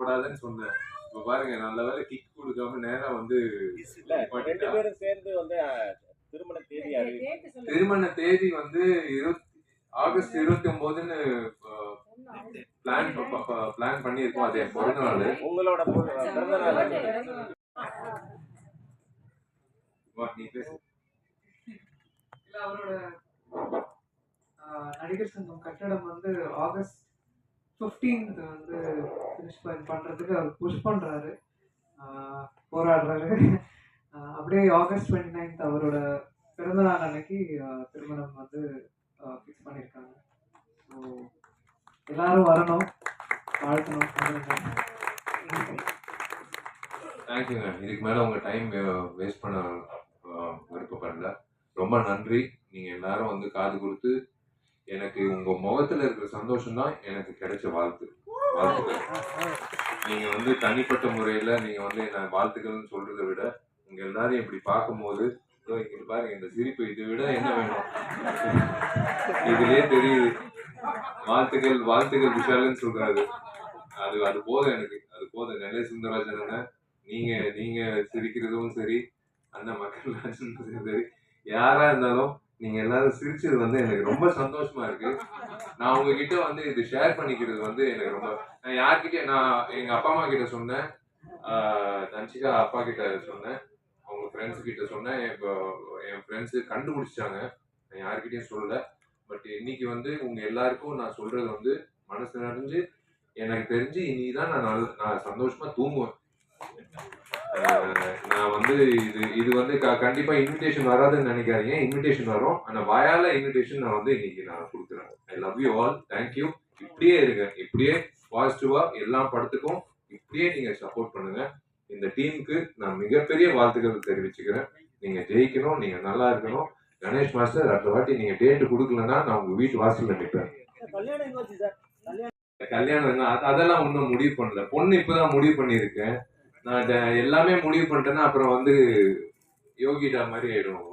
கூடாதுன்னு சொன்னேன். இப்ப பாருங்க நல்ல வேலை கிக் கொடுக்காம நேரா வந்து இல்ல. ரெண்டு பேரும் சேர்ந்து வந்து திருமண தேதி திருமண தேதி வந்து இருபத்தி ஆகஸ்ட் இருபத்தி ஒன்பதுன்னு பிளான் பிளான் பண்ணியிருக்கோம். அது என் பிறந்த நாள். உங்களோட. நீ பேசு. இல்ல அவரோட ஆஹ், நடிகர் சங்கம் கட்டடம் வந்து ஆகஸ்ட் 15th வந்து ஃபினிஷ் பண்ணுறதுக்கு அவர் புஷ் பண்ணுறாரு போராடுறாரு. அப்படியே ஆகஸ்ட் 29th அவரோட பிறந்தநாள் அன்னைக்கு திருமணம் வந்து ஃபிக்ஸ் பண்ணியிருக்காங்க. ஸோ எல்லாரும் வரணும். வாழ்த்தணும். தேங்க்யூங்க இதுக்கு மேலே உங்கள் டைம் வேஸ்ட் பண்ண விருப்பப்படல. ரொம்ப நன்றி. நீங்கள் எல்லாரும் வந்து காது கொடுத்து எனக்கு உங்க முகத்துல இருக்கிற சந்தோஷம் தான் எனக்கு கிடைச்ச வாழ்த்து. வாழ்த்துக்கள். நீங்க வந்து தனிப்பட்ட முறையில நீங்க வந்து என்ன வாழ்த்துக்கள்னு சொல்றதை விட உங்க எல்லாரையும் இப்படி பார்க்கும்போது இதோ பாருங்க இந்த சிரிப்பு இதை விட என்ன வேணும்? இதுலயே தெரியுது. வாழ்த்துக்கள் வாழ்த்துக்கள் விஷாலுன்னு சொல்றாரு. அது அது போதும் எனக்கு. அது போதும். நெல்லை சுந்தரராஜன் நீங்க நீங்க சிரிக்கிறதும் சரி அண்ணன் மக்கள் சரி. யாரா இருந்தாலும் நீங்க எல்லாரும் சிரிச்சது வந்து எனக்கு ரொம்ப சந்தோஷமா இருக்கு. நான் உங்ககிட்ட வந்து இது ஷேர் பண்ணிக்கிறது வந்து எனக்கு ரொம்ப நான் யார்கிட்ட நான் எங்க அப்பா அம்மா கிட்ட சொன்னேன். ஆஹ் தன்சிகா அப்பா கிட்ட சொன்னேன். அவங்க ஃப்ரெண்ட்ஸ் கிட்ட சொன்னேன். இப்போ என் ஃப்ரெண்ட்ஸ் கண்டுபிடிச்சிட்டாங்க. நான் யார்கிட்டயும் சொல்லல. பட் இன்னைக்கு வந்து உங்க எல்லாருக்கும் நான் சொல்றது வந்து மனசு நிறைஞ்சு எனக்கு தெரிஞ்சு இனிதான் நான் நான் சந்தோஷமா தூங்குவேன். வந்து இது இது வந்து கண்டிப்பா இன்விடேஷன் வராதுன்னு நினைக்காதீங்க. இன்விடேஷன் வரும். ஆனா வாயால இன்விடேஷன் நான் வந்து இன்னைக்கு நான் கொடுக்குறேன். I love you all thank you இப்படியே இருங்க. இப்படியே பாசிட்டிவா எல்லா படத்துக்கும் இப்படியே நீங்க சப்போர்ட் பண்ணுங்க. இந்த டீமுக்கு நான் மிகப்பெரிய வாழ்த்துக்கள் தெரிவிச்சுக்கிறேன். நீங்க ஜெயிக்கணும். நீங்க நல்லா இருக்கணும். கணேஷ் மாஸ்டர் அடுத்த வாட்டி நீங்க டேட் கொடுக்கலன்னா நான் உங்க வீட்டு வாசல்ல நிற்பேன் கல்யாணம் அதெல்லாம் இன்னும் முடிவு பண்ணல. பொண்ணு இப்பதான் முடிவு பண்ணியிருக்கேன் நான் எல்லாமே முடிவு பண்ணிட்டேன்னா அப்புறம் வந்து யோகிடா மாதிரி ஆயிடும்